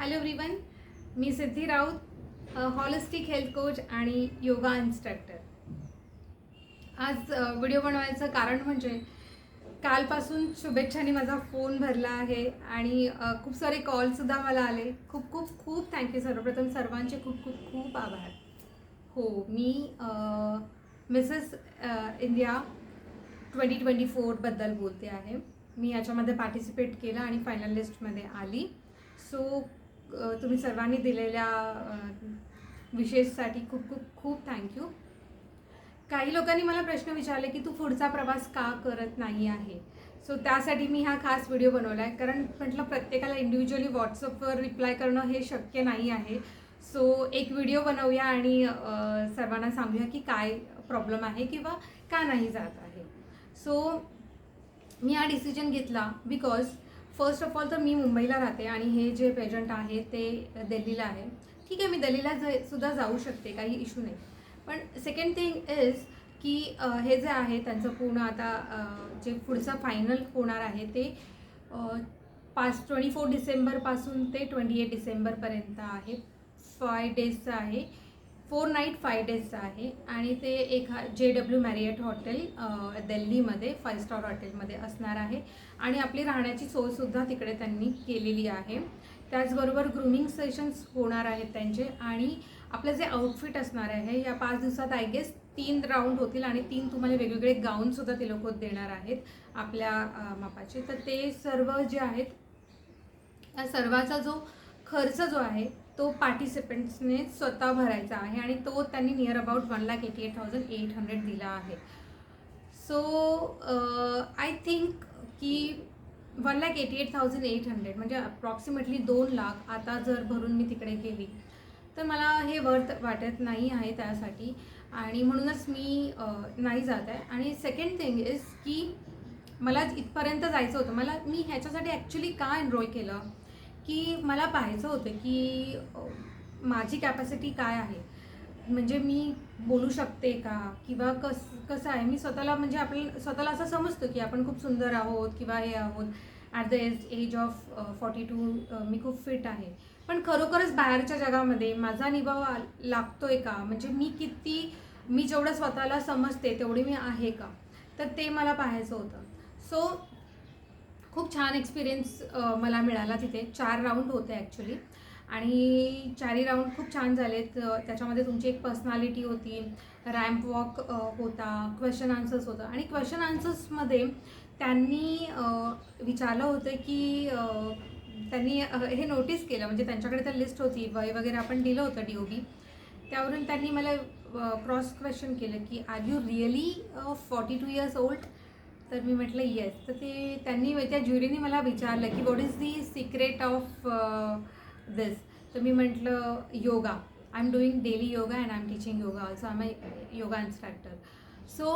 Hello everyone मी Siddhi Raut holistic health coach आणि yoga instructor आज video बनवायचं कारण म्हणजे कालपासून शुभेच्छांनी माझा फोन भरला आहे आणि खूप सारे कॉलसुद्धा मला आले. खूप खूप खूप थँक्यू सर्वप्रथम सर्वांचे खूप खूप खूप आभार. हो मी मिसेस इंडिया ट्वेंटी ट्वेंटी फोरबद्दल बोलते आहे. मी याच्यामध्ये पार्टिसिपेट केलं आणि फायनल लिस्टमध्ये आली. सो तुम्ही सर्वांनी दिलेल्या विशेषसाठी खूप खूप खूप थँक्यू काही लोकांनी मला प्रश्न विचारले की तू पुढचा प्रवास का करत नाही आहे? सो त्यासाठी मी हा खास व्हिडिओ बनवला आहे कारण म्हटलं प्रत्येकाला इंडिव्हिज्युअली व्हॉट्सअपवर रिप्लाय करणं हे शक्य नाही आहे. सो एक व्हिडिओ बनवूया आणि सर्वांना सांगूया की काय प्रॉब्लेम आहे किंवा का नाही जात आहे. सो मी हा डिसिजन घेतला बिकॉज फर्स्ट ऑफ ऑल तर मी मुंबईला राहते आणि हे जे पेजंट आहे ते दिल्लीला आहे. ठीक आहे मी दिल्लीला जा सुद्धा जाऊ शकते काही इशू नाही. पण सेकंड थिंग इज की हे जे आहे त्यांचं पूर्ण आता जे पुढचं फायनल होणार आहे ते पाच ट्वेंटी फोर डिसेंबरपासून ते ट्वेंटी एट डिसेंबरपर्यंत आहे. फाय डेजचं आहे. फोर नाईट फाय डेजचं आहे आणि ते एक जे डब्ल्यू मॅरियट हॉटेल दिल्लीमध्ये फाईव्ह स्टार हॉटेलमध्ये असणार आहे. आणि आपली राहण्याची सोयसुद्धा तिकडे त्यांनी केलेली आहे. त्याचबरोबर ग्रुमिंग सेशन्स होणार आहेत त्यांचे आणि आपलं जे आउटफिट असणार आहे या पाच दिवसात आय गेस तीन राऊंड होतील आणि तीन तुम्हाला वेगवेगळे गाऊनसुद्धा ते लोक देणार आहेत आपल्या मापाचे. तर ते सर्व जे आहेत या सर्वाचा जो खर्च जो आहे तो पार्टिसिपंट्सने स्वतः भरायचा आहे आणि तो त्यांनी near about one lakh eighty eight thousand eight hundred दिला आहे. सो आय थिंक की one lakh eighty eight thousand eight hundred म्हणजे अप्रॉक्सिमेटली दोन लाख आता जर भरून मी तिकडे गेली तर मला हे वर्थ वाटत नाही आहे त्यासाठी. आणि म्हणूनच मी uh, नाही जात आहे. आणि सेकंड थिंग इज की मला इथपर्यंत जायचं होतं. मला मी ह्याच्यासाठी ॲक्च्युली का एनरोल केलं? की मला पाहायचं होतं की माझी कॅपॅसिटी काय आहे? म्हणजे मी बोलू शकते का? किंवा कस कसं आहे? मी स्वतःला म्हणजे आपल्याला स्वतःला असं समजतो की आपण खूप सुंदर आहोत किंवा हे आहोत. At the age age of forty two मी खूप फिट आहे. पण खरोखरच बाहेरच्या जगामध्ये माझा निभाव आ- लागतोय का? म्हणजे मी किती मी जेवढं स्वतःला समजते तेवढी मी आहे का? तर ते मला पाहायचं होतं. सो खूप छान एक्सपिरियन्स मला मिळाला तिथे. चार राऊंड होते ॲक्च्युली आणि चारही राऊंड खूप छान झालेत. त्याच्यामध्ये तुमची एक पर्सनॅलिटी होती. रॅम्प वॉक होता. क्वेश्चन आन्सर्स होतं. आणि क्वेश्चन आन्सर्समध्ये त्यांनी विचारलं होतं की त्यांनी हे नोटीस केलं. म्हणजे त्यांच्याकडे तर लिस्ट होती. वय वगैरे आपण दिलं होतं डी ओ बी त्यावरून त्यांनी मला क्रॉस क्वेश्चन केलं की are you really forty two years old तर मी म्हटलं येस तर ते त्यांनी त्या ज्युरीने मला विचारलं की what is the secret of this तर मी म्हटलं yoga. I am doing daily yoga and I am teaching yoga also I am yoga instructor so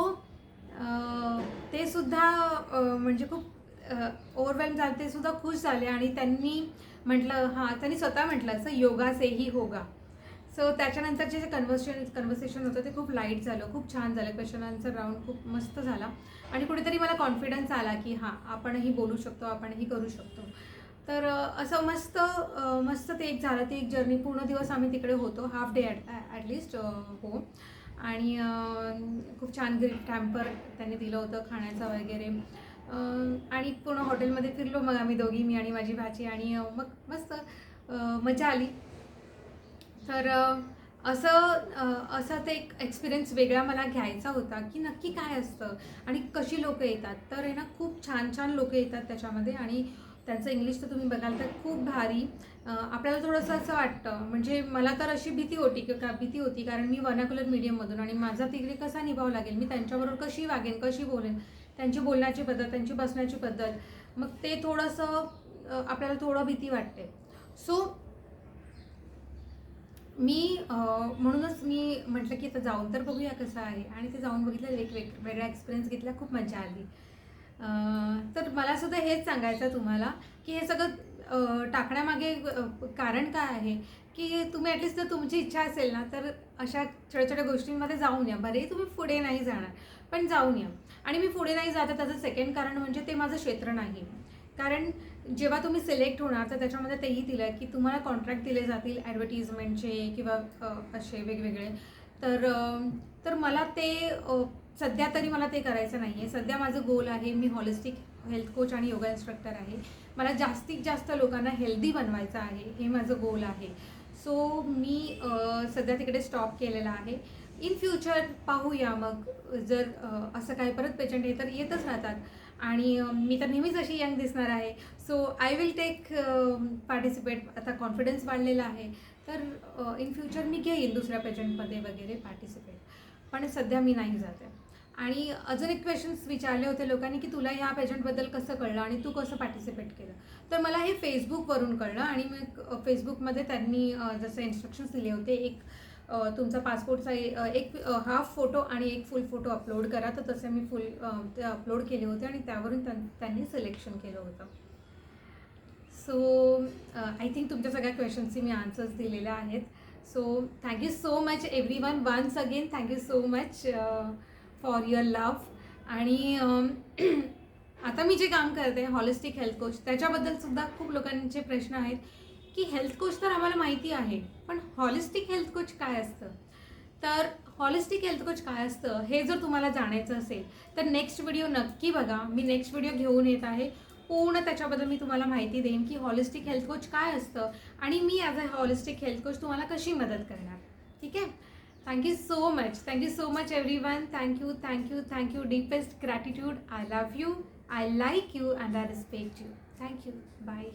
ते सुद्धा uh, म्हणजे खूप uh, ओव्हरवेल्म झाले ते सुद्धा खुश झाले आणि त्यांनी म्हटलं हां. त्यांनी स्वतः म्हटलं असं योगा से ही होगा. सो त्याच्यानंतर जे कन्व्हर्सेशन कन्व्हर्सेशन होतं ते खूप लाइट झालं खूप छान झालं. क्वेश्चन आन्सर राऊंड खूप मस्त झाला. आणि कुठेतरी मला कॉन्फिडन्स आला की हां आपणही बोलू शकतो आपणही करू शकतो. तर असं मस्त मस्त ते एक झालं. ते एक जर्नी पूर्ण दिवस आम्ही तिकडे होतो. हाफ डे ॲट ॲटलिस्ट हो. आणि खूप छान गिफ्ट टॅम्पर त्यांनी दिलं होतं खाण्याचं वगैरे. आणि पूर्ण हॉटेलमध्ये फिरलो मग आम्ही दोघी मी आणि माझी भाची. आणि मग मस्त मजा आली. तर असं असाच एक एक्सपिरियन्स वेगळा मला घ्यायचा होता की नक्की काय असतं आणि कशी लोकं येतात. तर आहे ना खूप छान छान लोकं येतात त्याच्यामध्ये आणि त्यांचं इंग्लिश तर तुम्ही बघाल तर खूप भारी. आपल्याला थोडंसं असं वाटतं. म्हणजे मला तर अशी भीती होती की का भीती होती कारण मी वर्नाकुलर मीडियममधून आणि माझा तिकडे कसा निभाव लागेल? मी त्यांच्याबरोबर कशी वागेन कशी बोलेन? त्यांची बोलण्याची पद्धत त्यांची बसण्याची पद्धत. मग ते थोडंसं आपल्याला थोडं भीती वाटते. सो मी म्हणूनच मी म्हटलं की आता जाऊन तर बघूया कसं आहे. आणि ते जाऊन बघितलं एक वेग वेगळा एक्सपिरियन्स घेतला खूप मजा आली. तर मला सुद्धा हेच सांगायचं तुम्हाला की हे सगळं टाकण्यामागे कारण काय आहे? की तुम्ही ॲटलिस्ट जर तुमची इच्छा असेल ना तर अशा छोट्या छोट्या गोष्टींमध्ये जाऊन या. भलेही तुम्ही पुढे नाही जाणार पण जाऊन या. आणि मी पुढे नाही जाता त्याचं सेकंड कारण म्हणजे ते माझं क्षेत्र नाही. कारण जेव्हा तुम्ही सिलेक्ट होणार तर त्याच्यामध्ये तेही दिलं आहे की तुम्हाला कॉन्ट्रॅक्ट दिले जातील ॲडव्हर्टिजमेंटचे किंवा असे वेगवेगळे. तर तर मला ते सध्या तरी मला ते करायचं नाही आहे सध्या माझं गोल आहे मी हॉलिस्टिक हेल्थ कोच आणि योगा इन्स्ट्रक्टर आहे. मला जास्तीत जास्त लोकांना हेल्दी बनवायचं आहे हे माझं गोल आहे. सो मी सध्या तिकडे स्टॉप केलेला आहे. इन फ्युचर पाहूया मग. जर असं काही परत पेशंट हे तर येतच राहतात. आणि मी तर नेहमीच अशी यंग दिसणार आहे. So I will take participate आता कॉन्फिडन्स वाढलेला आहे. तर इन फ्युचर मी घेईन दुसऱ्या पेजंटमध्ये वगैरे पार्टिसिपेट पण सध्या मी नाही जाते. आणि अजून एक क्वेश्चन्स विचारले होते लोकांनी की तुला ह्या पेजंटबद्दल कसं कळलं आणि तू कसं पार्टिसिपेट केलं? तर मला हे फेसबुकवरून कळलं आणि मग फेसबुकमध्ये त्यांनी जसं जसे इन्स्ट्रक्शन्स दिले होते एक तुमचा पासपोर्टचा एक हाफ फोटो आणि एक फुल फोटो अपलोड करा. तर तसे मी फुल ते अपलोड केले होते आणि त्यावरून त्यां- त्यांनी सिलेक्शन केलं होतं. सो आय थिंक तुमच्या सगळ्या क्वेश्चन्सची मी आन्सर्स दिलेल्या आहेत. So thank you so much everyone once again thank you so much for your love आणि आता मी जे काम करते हॉलिस्टिक हेल्थ कोच त्याच्याबद्दल सुद्धा खूप लोकांचे प्रश्न आहेत. की हेल्थ कोच तर आम्हाला माहिती आहे पण हॉलिस्टिक हेल्थ कोच काय असतं? तर हॉलिस्टिक हेल्थ कोच काय असतं हे जर तुम्हाला जाणायचं असेल तर नेक्स्ट व्हिडिओ नक्की बघा. मी नेक्स्ट व्हिडिओ घेऊन येत आहे. पूर्ण त्याच्याबद्दल मी तुम्हाला माहिती देईन की हॉलिस्टिक हेल्थ कोच काय असतं आणि मी as a holistic health coach तुम्हाला कशी मदत करणार. ठीक आहे? Thank you so much thank you so much everyone thank you thank you thank you deepest gratitude I love you I like you and I respect you thank you bye